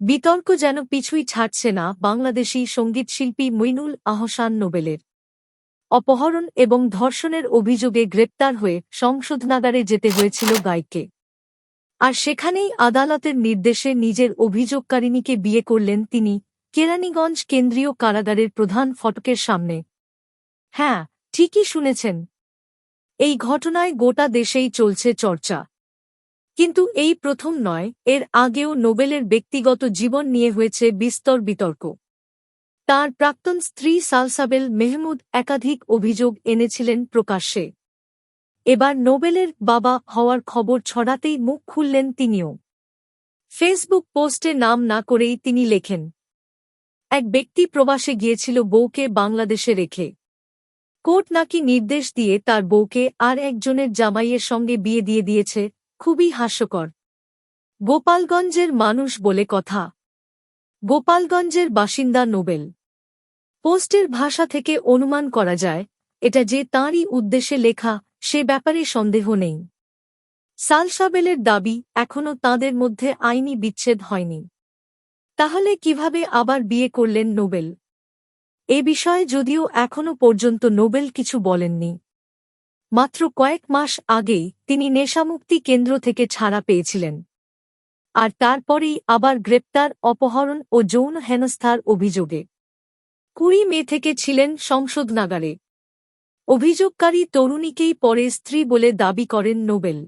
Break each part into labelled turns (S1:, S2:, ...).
S1: বিতর্ক যেন পিছুই ছাড়ছে না বাংলাদেশি সঙ্গীতশিল্পী মইনুল আহসান নোবেলের। অপহরণ এবং ধর্ষণের অভিযোগে গ্রেপ্তার হয়ে সংশোধনাগারে যেতে হয়েছিল গায়ককে আর সেখানেই আদালতের নির্দেশে নিজের অভিযোগকারিণীকে বিয়ে করলেন তিনি কেরানীগঞ্জ কেন্দ্রীয় কারাগারের প্রধান ফটকের সামনে। হ্যাঁ ঠিকই শুনেছেন। এই ঘটনায় গোটা দেশেই চলছে চর্চা। কিন্তু এই প্রথম নয়, এর আগেও নোবেলের ব্যক্তিগত জীবন নিয়ে হয়েছে বিস্তর বিতর্ক। তার প্রাক্তন স্ত্রী সালসাবেল মেহমুদ একাধিক অভিযোগ এনেছিলেন প্রকাশ্যে। এবার নোবেলের বাবা হওয়ার খবর ছড়াতেই মুখ খুললেন তিনিও। ফেসবুক পোস্টে নাম না করেই তিনি লেখেন, এক ব্যক্তি প্রবাসে গিয়েছিল বউকে বাংলাদেশে রেখে। কোর্ট নাকি নির্দেশ দিয়ে তার বউকে আর একজনের জামাইয়ের সঙ্গে বিয়ে দিয়ে দিয়েছে খুবই হাস্যকর। গোপালগঞ্জের মানুষ বলে কথা। গোপালগঞ্জের বাসিন্দা নোবেল। পোস্টের ভাষা থেকে অনুমান করা যায়, এটা যে তাঁরই উদ্দেশ্যে লেখা, সে ব্যাপারে সন্দেহ নেই। সালসাবেলের দাবি এখনও তাঁদের মধ্যে আইনি বিচ্ছেদ হয়নি। তাহলে কীভাবে আবার বিয়ে করলেন নোবেল? এ বিষয়ে যদিও এখনও পর্যন্ত নোবেল কিছু বলেননি। মাত্র কয়েক মাস আগেই তিনি নেশামুক্তি কেন্দ্র থেকে ছাড়া পেয়েছিলেন। আর তারপরেই আবার গ্রেপ্তার, অপহরণ ও যৌন হেনস্থার অভিযোগে। কুড়ি মে থেকে ছিলেন সংশোধনাগারে অভিযোগকারী তরুণীকেই পরে স্ত্রী বলে দাবি করেন নোবেল।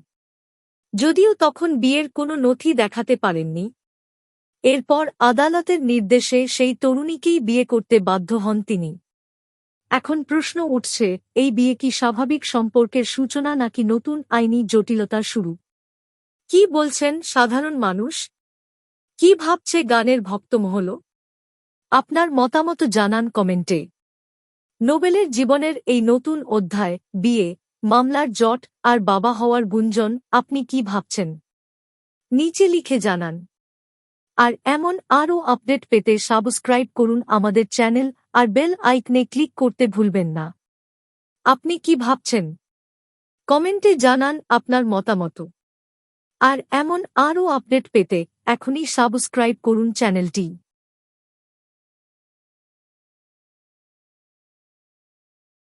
S1: যদিও তখন বিয়ের কোনো নথি দেখাতে পারেননি। এরপর আদালতের নির্দেশে সেই তরুণীকেই বিয়ে করতে বাধ্য হন তিনি। এখন প্রশ্ন উঠছে, এই বিয়ে কি স্বাভাবিক সম্পর্কের সূচনা নাকি নতুন আইনি জটিলতা শুরু? কি বলছেন সাধারণ মানুষ? কি ভাবছে গানের ভক্তমহল? আপনার মতামত জানান কমেন্টে। নোবেলের জীবনের এই নতুন অধ্যায়, বিয়ে, মামলার জট আর বাবা হওয়ার গুঞ্জন আপনি কি ভাবছেন? নিচে লিখে জানান। আর এমন আরও আপডেট পেতে সাবস্ক্রাইব করুন আমাদের চ্যানেল আর বেল আইকনে ক্লিক করতে ভুলবেন না। আপনি কি ভাবছেন? কমেন্টে জানান আপনার মতামত। আর এমন আরও আপডেট পেতে এখনই সাবস্ক্রাইব করুন চ্যানেলটি।